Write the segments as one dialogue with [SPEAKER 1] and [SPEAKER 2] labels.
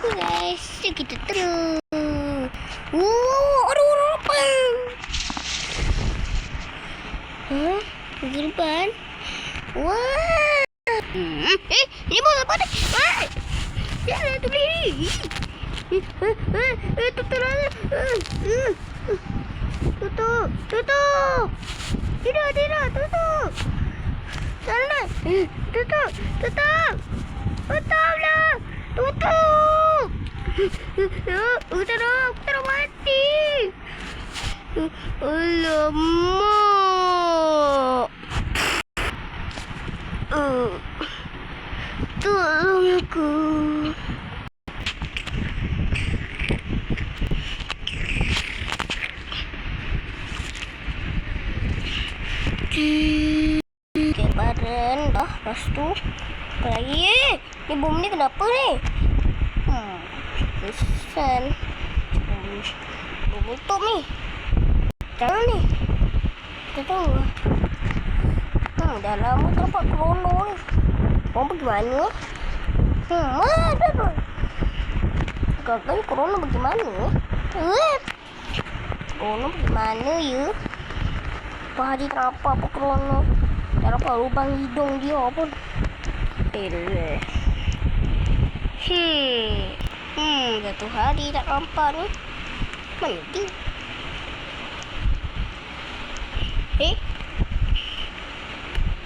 [SPEAKER 1] apa guys? Jom kita terus. Wow, aduh, aduh, apa? Hah? Pergi depan? Wah. Hmm. Eh, ini bos apa ni? Ah! Jangan tu berdiri. Eh, eh, eh, eh, tutup lah. Eh, eh. Tutup, tutup. Tidak, tidak, tutup. Jangan. Eh, tutup, tutup. Tutuplah. Tutup. Eh, Udah dong, terus mati. Alamak. Uh, tolong aku. Okay, badan dah. Lepas tu, apa lagi? Ni bom ni kenapa ni? Bom tutup ni. Jangan ni. Tahu lah. Hmm, dah lama tak nampak krono ni. Orang pergi mana? Hmm, mana tu? Katanya krono pergi mana? Eh? Krono pergi mana ya? Apa hari nampak apa krono? Tak nampak lubang hidung dia pun. Eh. Hmm. Hmm, satu hari tak nampak ni. Mana dia? Eh?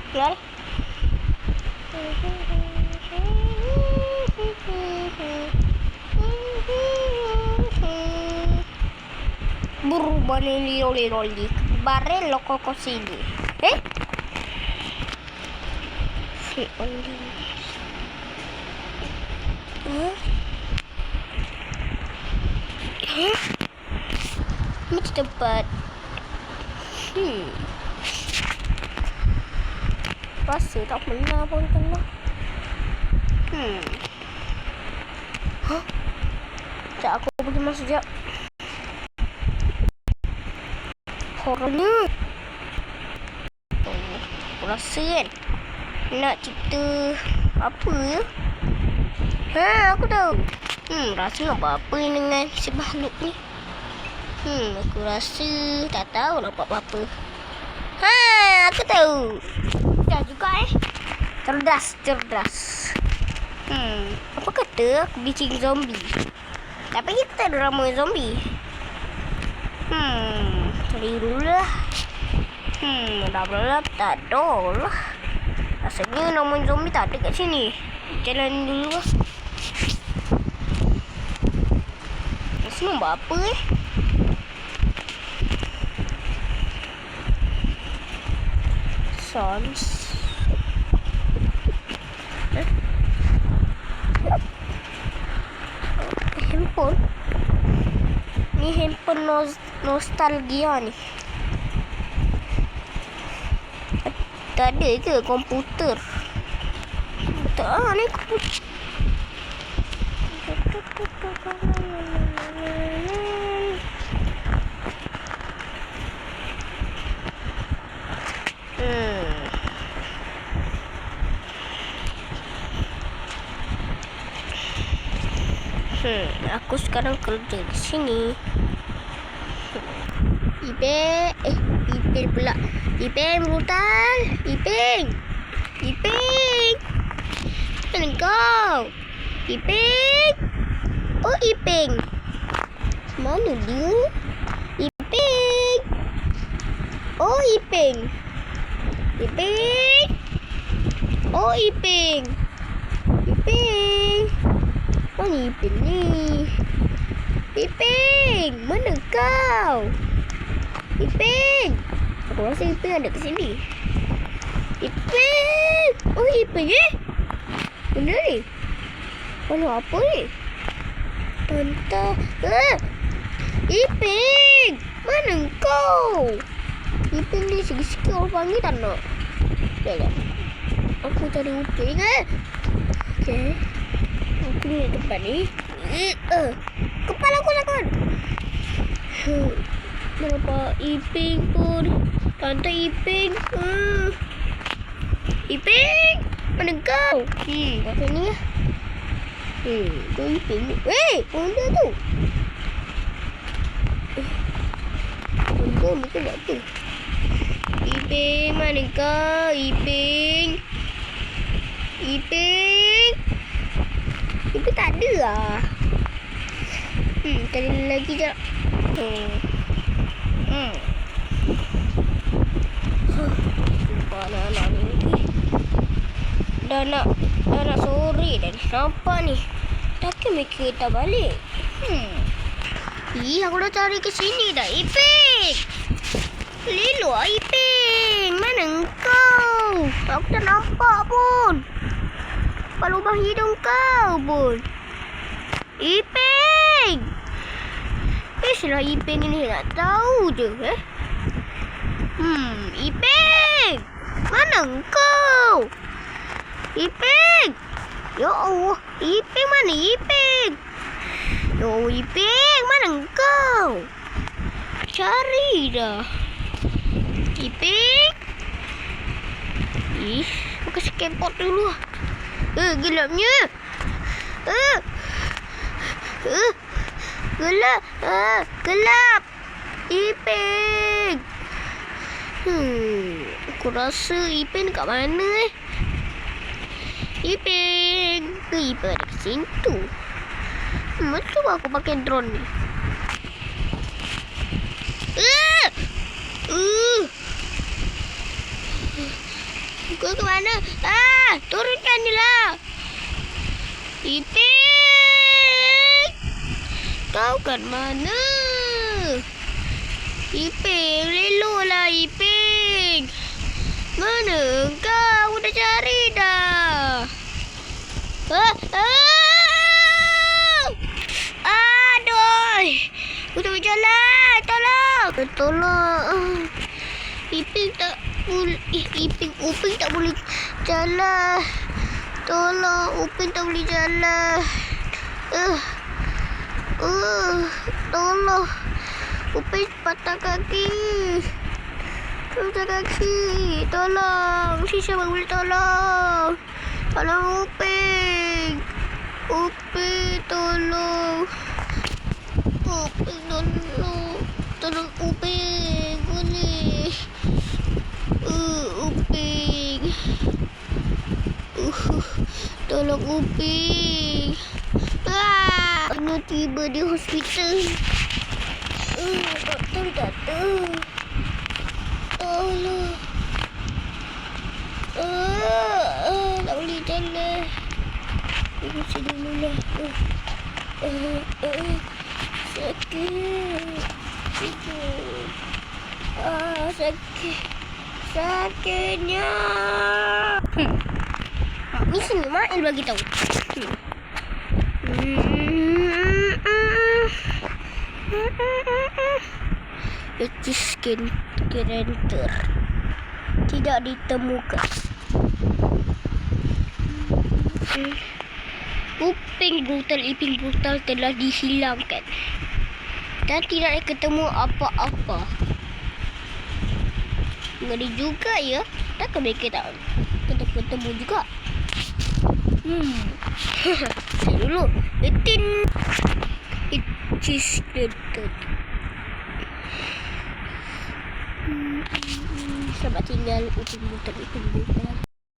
[SPEAKER 1] Keluar. Berubah ni loli loli. Bare loko ko sini. Eh? Si Oli. Hah? Hah? Macam tempat. Hmm. Rasa tak pernah pun kena. Hmm. Hah? Sekejap aku pergi masuk sekejap. Horror ni. Oh, aku rasa kan. Nak cerita apa ya? Ha, aku tahu. Hmm, rasa buat apa dengan si makhluk ni? Hmm, aku rasa tak tahu buat apa-apa. Ha, aku tahu. Dah juga eh. Cerdas, cerdas. Hmm, apa kata aku bincang zombie? Tapi kita tak ada ramai zombie. Hmm, cari lah. Hmm, dah berapa tak ada lah. Rasanya nama zombie tak ada kat sini. Jalan dulu lah. Sini buat apa eh? Sons. Eh? Handphone? Ni handphone nos nostalgia ni. Tak ada ke komputer? Tak ah, ni komputer. Hmm. Hmm, aku sekarang kerja di sini. Iping, eh, Iping pula. Iping brutal. Iping. Iping. Mana kau? Iping. Oh, Iping. Mana dia? Iping. Oh, Iping. Iping. Oh, Iping. Iping. Mana Iping ni? Iping, mana kau? Iping. Aku rasa Iping ada kat sini. Iping. Oh, Iping eh? Benda ni? Mana apa ni? Tante. Eh! Iping! Mana kau? Iping ni sikit-sikit orang panggil tak nak. Sekejap. Aku cari Iping eh. Okay. Aku ni tempat ni. Eh, uh. Kepala aku sakit. Hmm. Nampak Iping pun. Tante Iping. Hmm. Iping! Mana kau? Hmm, kat sini lah. Eh, tu Ipin ni. Eh, benda tu. Ni tu buat tu. Ipin, mana kau? Ipin. Ipin. Ipin tak ada lah. Hmm, cari lagi jap. Hmm. Hmm. Jumpa anak-anak ni lagi. Dah nak dah nak sore dah ni. Ni. Takkan mereka tak balik. Hmm. Ih, aku dah cari ke sini dah. Iping! Lilo Iping! Mana engkau? Aku tak nampak pun. Nampak lubang hidung kau pun. Iping! Istilah Iping ni nak tahu je eh. Hmm, Iping! Mana engkau? Iping! Ya Allah, Iping mana Iping? Allah, Iping, mana engkau? Cari dah. Iping? Ih, buka skateboard dulu lah. Eh, gelapnya. Eh. Eh. Gelap. Eh, gelap. Iping. Hmm, aku rasa Iping dekat mana eh? Iping. Ke Iping ada kat situ. Hmm, macam aku pakai drone ni. Uh! Uh! Kau ke mana? Ah, turunkan ni lah. Iping. Kau kat mana? Iping, lelo lah Iping. Mana kau? Aku dah cari dah. Ah, ah! Aduh. Aku tak boleh jalan. Tolong. Iping tak boleh. Eh, Iping, Uping tak boleh jalan. Tolong, Uping tak boleh jalan. Uh. Uh, tolong. Uping patah kaki. Patah kaki. Tolong. Siapa boleh tolong? Tolong Uping. Uping, tolong. Uping, tolong. Tolong Uping. Boleh. Uh, Uping. Uh, tolong Uping. Ah, kena tiba di hospital. Uh, doktor datang. Tolong. Uh, uh, tak boleh jalan. Ibu sini dulu lah. Uh, uh, uh, sakit. Sakit. Ah, sakit. Sakitnya. Hmm. Ni sini Mail bagi tahu. Pecis skin kerenter tidak ditemukan. Uping brutal, iping brutal telah dihilangkan dan tidak ketemu apa-apa. Ngeri juga ya. Takkan mereka tak ketemu juga. Hmm. Dulu. Etin. It is the Hmm, Selamat tinggal Uping Butet Uping Butet